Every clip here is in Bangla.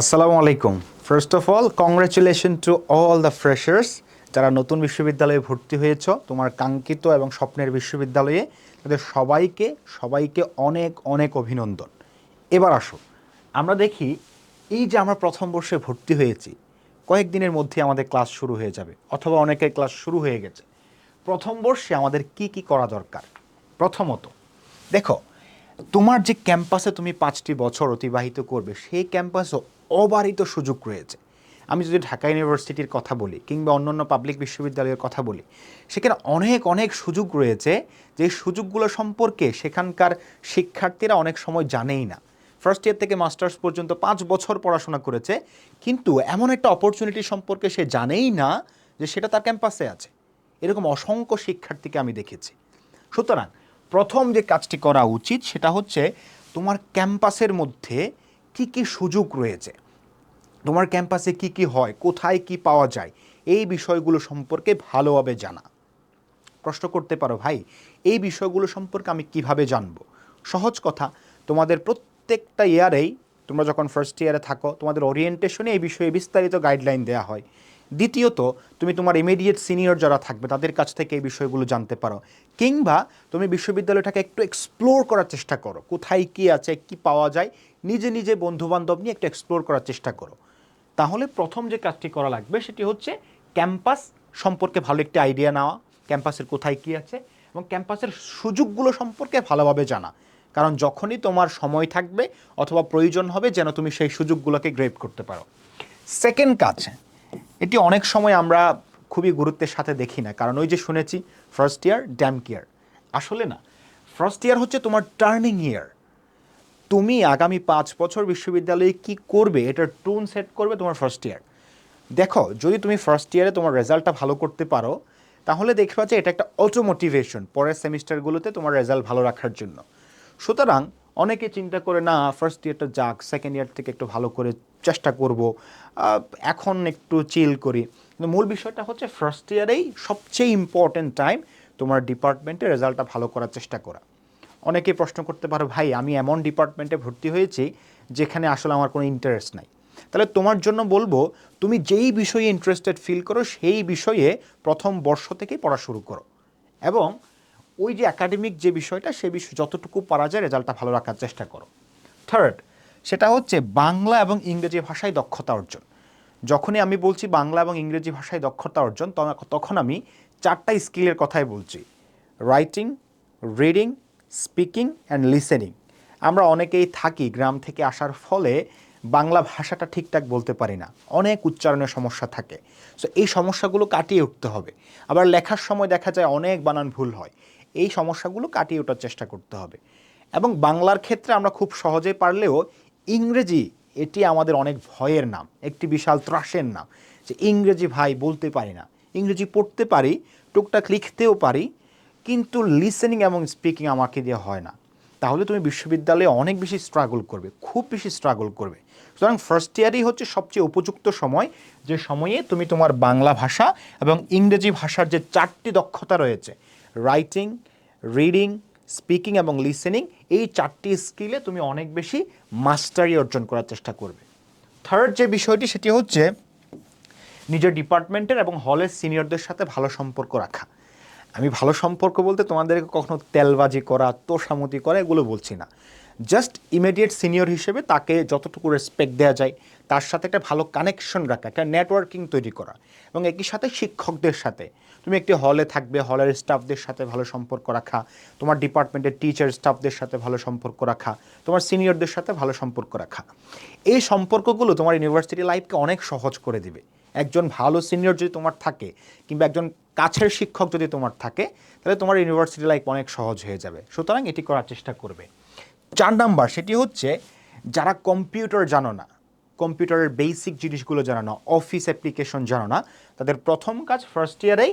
আসসালামু আলাইকুম। First of all congratulation to all the freshers যারা নতুন বিশ্ববিদ্যালয়ে ভর্তি হয়েছ, তোমার কাঙ্ক্ষিত এবং স্বপ্নের বিশ্ববিদ্যালয়ে। তাদের সবাইকে সবাইকে অনেক অনেক অভিনন্দন। এবার আসো। আমরা দেখি, এই যে আমরা প্রথম বর্ষে ভর্তি হয়েছি, কয়েকদিনের মধ্যে আমাদের ক্লাস শুরু হয়ে যাবে, অথবা অনেকের ক্লাস শুরু হয়ে গেছে। প্রথম বর্ষে আমাদের কি কি করা দরকার? প্রথমত, দেখো তোমার যে ক্যাম্পাসে তুমি পাঁচটি বছর অতিবাহিত করবে, সেই ক্যাম্পাসও অবারিত সুযোগ রয়েছে। আমি যদি ঢাকা ইউনিভার্সিটির কথা বলি কিংবা অন্যান্য পাবলিক বিশ্ববিদ্যালয়ের কথা বলি, সেখানে অনেক অনেক সুযোগ রয়েছে। যে সুযোগগুলো সম্পর্কে সেখানকার শিক্ষার্থীরা অনেক সময় জানেই না। ফার্স্ট ইয়ার থেকে মাস্টার্স পর্যন্ত পাঁচ বছর পড়াশোনা করেছে, কিন্তু এমন একটা অপরচুনিটি সম্পর্কে সে জানেই না যে সেটা তার ক্যাম্পাসে আছে। এরকম অসংখ্য শিক্ষার্থীকে আমি দেখেছি। সুতরাং প্রথম যে কাজটি করা উচিত সেটা হচ্ছে তোমার ক্যাম্পাসের মধ্যে কি কি সুযোগ রয়েছে। তোমার ক্যাম্পাসে কি কি হয়, কোথায় কি পাওয়া যায়, এই বিষয়গুলো সম্পর্কে ভালোভাবে জানা। প্রশ্ন করতে পারো, ভাই, এই বিষয়গুলো সম্পর্কে আমি কীভাবে জানব? সহজ কথা, তোমাদের প্রত্যেকটা ইয়ারেই তোমরা যখন ফার্স্ট ইয়ারে থাকো, তোমাদের ওরিয়েন্টেশনে এই বিষয়ে বিস্তারিত গাইডলাইন দেওয়া হয়। দ্বিতীয়ত, তুমি তোমার ইমিডিয়েট সিনিয়র যারা থাকবে, তাদের কাছ থেকে এই বিষয়গুলো জানতে পারো। কিংবা তুমি বিশ্ববিদ্যালয়টাকে একটু এক্সপ্লোর করার চেষ্টা করো। কোথায় কি আছে, কি পাওয়া যায়, নিজে নিজে বন্ধুবান্ধব নিয়ে একটু এক্সপ্লোর করার চেষ্টা করো। তাহলে প্রথম যে কাজটি করা লাগবে, সেটি হচ্ছে ক্যাম্পাস সম্পর্কে ভালো একটি আইডিয়া নেওয়া ক্যাম্পাসের কোথায় কি আছে, এবং ক্যাম্পাসের সুযোগগুলো সম্পর্কে ভালোভাবে জানা। কারণ যখনই তোমার সময় থাকবে অথবা প্রয়োজন হবে, যেন তুমি সেই সুযোগগুলোকে গ্রেপ করতে পারো। সেকেন্ড কাজ এটি অনেক সময় আমরা খুবই গুরুত্বের সাথে দেখি না। কারণ ওই যে শুনেছি ফার্স্ট ইয়ার ড্যাম কেয়ার আসলে না ফার্স্ট ইয়ার হচ্ছে তোমার টার্নিং ইয়ার তুমি আগামী পাঁচ বছর বিশ্ববিদ্যালয়ে কি করবে, এটার টোন সেট করবে তোমার ফার্স্ট ইয়ার দেখো, যদি তুমি ফার্স্ট ইয়ারে তোমার রেজাল্টটা ভালো করতে পারো, তাহলে দেখবা যে এটা একটা অটোমোটিভেশন পরের সেমিস্টারগুলোতে তোমার রেজাল্ট ভালো রাখার জন্য। সুতরাং অনেকে চিন্তা করে, না ফার্স্ট ইয়ারটা যাক সেকেন্ড ইয়ার থেকে একটু ভালো করে চেষ্টা করব। এখন একটু চিল করি। কিন্তু মূল বিষয়টা হচ্ছে ফার্স্ট ইয়ারেই সবচেয়ে ইম্পর্ট্যান্ট টাইম তোমার ডিপার্টমেন্টে রেজাল্টটা ভালো করার চেষ্টা করা। অনেকে প্রশ্ন করতে পারো, ভাই, আমি এমন ডিপার্টমেন্টে ভর্তি হয়েছি যেখানে আসলে আমার কোনো ইন্টারেস্ট নাই। তাহলে তোমার জন্য বলব, তুমি যেই বিষয়ে ইন্টারেস্টেড ফিল করো, সেই বিষয়ে প্রথম বর্ষ থেকেই পড়া শুরু করো। এবং ওই যে একাডেমিক যে বিষয়টা, সে বিষয় যতটুকু পারা যায় রেজাল্টটা ভালো রাখার চেষ্টা করো। থার্ড সেটা হচ্ছে বাংলা এবং ইংরেজি ভাষায় দক্ষতা অর্জন। যখনই আমি বলছি বাংলা এবং ইংরেজি ভাষায় দক্ষতা অর্জন তখন আমি চারটা স্কিলের কথাই বলছি। Writing reading speaking and listening আমরা অনেকেই থাকি গ্রাম থেকে আসার ফলে বাংলা ভাষাটা ঠিকঠাক বলতে পারি না। অনেক উচ্চারণের সমস্যা থাকে। সো এই সমস্যাগুলো কাটিয়ে উঠতে হবে। আবার লেখার সময় দেখা যায় অনেক বানান ভুল হয়। এই সমস্যাগুলো কাটিয়ে ওঠার চেষ্টা করতে হবে। এবং বাংলার ক্ষেত্রে আমরা খুব সহজে পারলেও ইংরেজি এটি আমাদের অনেক ভয়ের নাম, একটি বিশাল ত্রাসের নাম যে ইংরেজি ভাই বলতে পারি না। ইংরেজি পড়তে পারি, টুকটাক লিখতেও পারি, কিন্তু লিসেনিং এবং স্পিকিং আমাকে দিয়ে হয় না। তাহলে তুমি বিশ্ববিদ্যালয়ে অনেক বেশি স্ট্রাগল করবে, খুব বেশি স্ট্রাগল করবে। সুতরাং ফার্স্ট ইয়ারই হচ্ছে সবচেয়ে উপযুক্ত সময়, যে সময়ে তুমি তোমার বাংলা ভাষা এবং ইংরেজি ভাষার যে চারটি দক্ষতা রয়েছে রাইটিং রিডিং স্পিকিং এবং লিসেনিং এই চারটি স্কিলে তুমি অনেক বেশি মাস্টারি অর্জন করার চেষ্টা করবে। থার্ড যে বিষয়টি সেটি হচ্ছে, নিজের ডিপার্টমেন্টের এবং হলের সিনিয়রদের সাথে ভালো সম্পর্ক রাখা। আমি ভালো সম্পর্ক বলতে তোমাদেরকে কখনো তেলবাজি করা, তোষামতি করা, এগুলো বলছি না। জাস্ট ইমিডিয়েট সিনিয়র হিসেবে তাকে যতটুকু রেসপেক্ট দেওয়া যায়, তার সাথে একটা ভালো কানেকশন রাখা, একটা নেটওয়ার্কিং তৈরি করা এবং একই সাথে শিক্ষকদের সাথে। তুমি একটি হলে থাকবে হলের স্টাফদের সাথে ভালো সম্পর্ক রাখা, তোমার ডিপার্টমেন্টের টিচার স্টাফদের সাথে ভালো সম্পর্ক রাখা, তোমার সিনিয়রদের সাথে ভালো সম্পর্ক রাখা। এই সম্পর্কগুলো তোমার ইউনিভার্সিটি লাইফকে অনেক সহজ করে দিবে। একজন ভালো সিনিয়র যদি তোমার থাকে কিংবা একজন কাছের শিক্ষক যদি তোমার থাকে, তাহলে তোমার ইউনিভার্সিটি লাইফ অনেক সহজ হয়ে যাবে। সুতরাং এটি করার চেষ্টা করবে। চার নাম্বার, সেটি হচ্ছে যারা কম্পিউটার জানো না কম্পিউটারের বেসিক জিনিসগুলো জানো না অফিস অ্যাপ্লিকেশন জানো না, তাদের প্রথম কাজ ফার্স্ট ইয়ারেই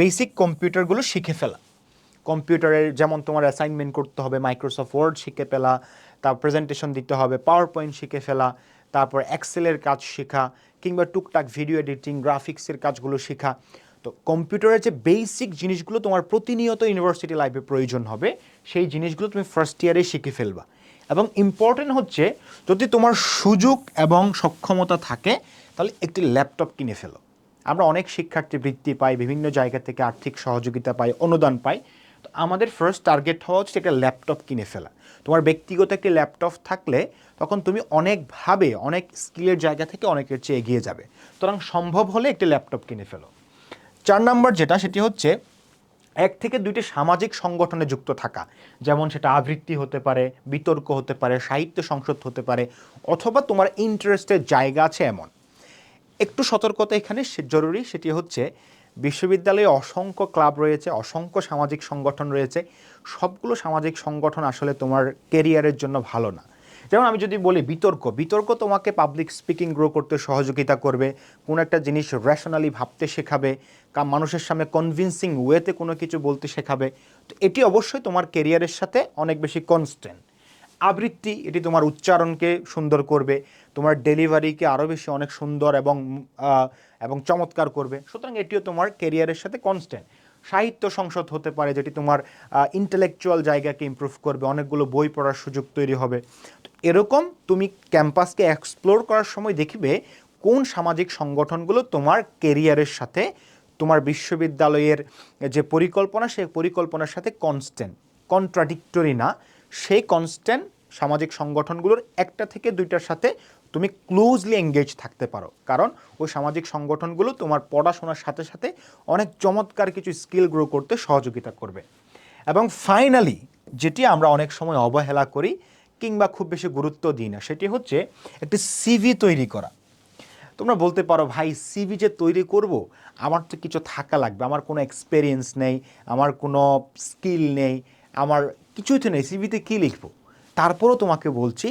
বেসিক কম্পিউটারগুলো শিখে ফেলা। কম্পিউটারের যেমন তোমার অ্যাসাইনমেন্ট করতে হবে মাইক্রোসফট ওয়ার্ড শিখে ফেলা, তার প্রেজেন্টেশন দিতে হবে পাওয়ার পয়েন্ট শিখে ফেলা, তারপর এক্সেলের কাজ শেখা, কিংবা টুকটাক ভিডিও এডিটিং গ্রাফিক্সের কাজগুলো শেখা। তো কম্পিউটারের যে বেসিক জিনিসগুলো তোমার প্রতিনিয়ত ইউনিভার্সিটি লাইফে প্রয়োজন হবে, সেই জিনিসগুলো তুমি ফার্স্ট ইয়ারে শিখে ফেলবা। এবং ইম্পর্টেন্ট হচ্ছে, যদি তোমার সুযোগ এবং সক্ষমতা থাকে, তাহলে একটি ল্যাপটপ কিনে ফেলো। আমরা অনেক শিক্ষার্থী বৃত্তি পাই, বিভিন্ন জায়গা থেকে আর্থিক সহযোগিতা পাই, অনুদান পাই। তো আমাদের ফার্স্ট টার্গেট হওয়া হচ্ছে একটা ল্যাপটপ কিনে ফেলা। তোমার ব্যক্তিগত একটি ল্যাপটপ থাকলে তখন তুমি অনেকভাবে, অনেক স্কিলের জায়গা থেকে অনেকের চেয়ে এগিয়ে যাবে। সুতরাং সম্ভব হলে একটি ল্যাপটপ কিনে ফেলো। চার নাম্বার যেটা, সেটি হচ্ছে এক থেকে দুইটি সামাজিক সংগঠনে যুক্ত থাকা। যেমন সেটা আবৃত্তি হতে পারে, বিতর্ক হতে পারে, সাহিত্য সংসদ হতে পারে, অথবা তোমার ইন্টারেস্টের জায়গা আছে এমন। একটু সতর্কতা এখানে জরুরি, সেটি হচ্ছে বিশ্ববিদ্যালয়ে অসংখ্য ক্লাব রয়েছে, অসংখ্য সামাজিক সংগঠন রয়েছে। সবগুলো সামাজিক সংগঠন আসলে তোমার কেরিয়ারের জন্য ভালো না। যেমন আমি যদি বলি বিতর্ক বিতর্ক তোমাকে পাবলিক স্পিকিং গ্রো করতে সহযোগিতা করবে, কোনো একটা জিনিস রেশনালি ভাবতে শেখাবে মানুষের সামনে কনভিনসিং ওয়েতে কোনো কিছু বলতে শেখাবে, তো এটি অবশ্যই তোমার কেরিয়ারের সাথে অনেক বেশি কনস্ট্যান্ট আবৃত্তি, এটি তোমার উচ্চারণকে সুন্দর করবে, তোমার ডেলিভারিকে আরও বেশি অনেক সুন্দর এবং এবং চমৎকার করবে, সুতরাং এটিও তোমার কেরিয়ারের সাথে কনস্ট্যান্ট সাহিত্য সংসদ হতে পারে, যেটি তোমার ইন্টেলেকচুয়াল জায়গাকে ইমপ্রুভ করবে, অনেকগুলো বই পড়ার সুযোগ তৈরি হবে। এরকম তুমি ক্যাম্পাসকে এক্সপ্লোর করার সময় দেখবে কোন সামাজিক সংগঠনগুলো তোমার কেরিয়ারের সাথে, তোমার বিশ্ববিদ্যালয়ের যে পরিকল্পনা, সেই পরিকল্পনার সাথে কনস্ট্যান্ট কন্ট্রাডিক্টরি না। সেই কনস্ট্যান্ট সামাজিক সংগঠনগুলোর একটা থেকে দুইটার সাথে তুমি ক্লোজলি এঙ্গেজ থাকতে পারো। কারণ ওই সামাজিক সংগঠনগুলো তোমার পড়াশোনার সাথে সাথে অনেক চমৎকার কিছু স্কিল গ্রো করতে সহযোগিতা করবে। এবং ফাইনালি যেটি আমরা অনেক সময় অবহেলা করি কিংবা খুব বেশি গুরুত্ব দিই না, সেটি হচ্ছে একটি সিভি তৈরি করা। তোমরা বলতে পারো, ভাই সিভি যে তৈরি করব, আমার তো কিছু থাকা লাগবে, আমার কোনো এক্সপেরিয়েন্স নেই, আমার কোনো স্কিল নেই, আমার কিছুই তো নেই সিভিতে কী লিখব? তারপরও তোমাকে বলছি,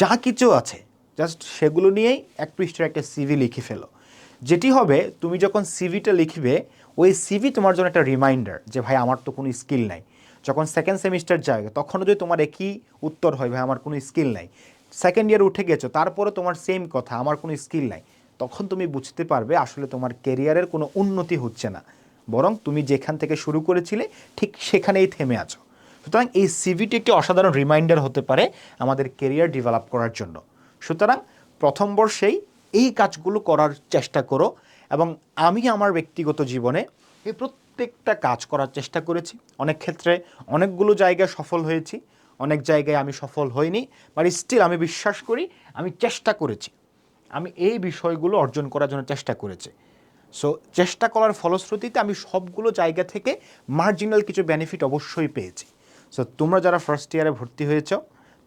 যা কিছু আছে জাস্ট সেগুলো নিয়েই এক পৃষ্ঠার একটা সিভি লিখে ফেলো। যেটি হবে, তুমি যখন সিভিটা লিখবে, ওই সিভি তোমার জন্য একটা রিমাইন্ডার যে, ভাই, আমার তো কোনো স্কিল নাই। যখন সেকেন্ড সেমিস্টার যাবে তখনও যদি তোমার একই উত্তর হয়, ভাই, আমার কোনো স্কিল নাই। সেকেন্ড ইয়ার উঠে গেছো তারপরে তোমার সেম কথা, আমার কোনো স্কিল নাই। তখন তুমি বুঝতে পারবে, আসলে তোমার কেরিয়ারের কোনো উন্নতি হচ্ছে না। বরং তুমি যেখান থেকে শুরু করেছিলে, ঠিক সেখানেই থেমে আছো। সুতরাং এই সিভিটি একটি অসাধারণ রিমাইন্ডার হতে পারে আমাদের কেরিয়ার ডেভেলপ করার জন্য। সুতরাং প্রথম বর্ষেই এই কাজগুলো করার চেষ্টা করো এবং আমি আমার ব্যক্তিগত জীবনে এই প্রত্যেকটা কাজ করার চেষ্টা করেছি। অনেক ক্ষেত্রে অনেকগুলো জায়গায় সফল হয়েছি, অনেক জায়গায় আমি সফল হইনি বাট স্টিল আমি বিশ্বাস করি আমি চেষ্টা করেছি। আমি এই বিষয়গুলো অর্জন করার জন্য চেষ্টা করেছি। সো চেষ্টা করার ফলশ্রুতিতে আমি সবগুলো জায়গা থেকে মার্জিনাল কিছু বেনিফিট অবশ্যই পেয়েছি। সো তোমরা যারা ফার্স্ট ইয়ারে ভর্তি হয়েছ,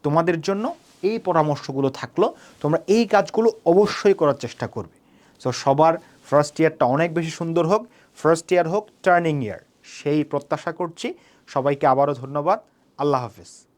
তোমাদের জন্য এই পরামর্শগুলো থাকল, তোমরা এই কাজগুলো অবশ্যই করার চেষ্টা করবে। সো সবার ফার্স্ট ইয়ারটা অনেক বেশি সুন্দর হোক ফার্স্ট ইয়ার হোক টার্নিং ইয়ার সেই প্রত্যাশা করছি। সবাইকে আবারও ধন্যবাদ। আল্লাহ হাফিজ।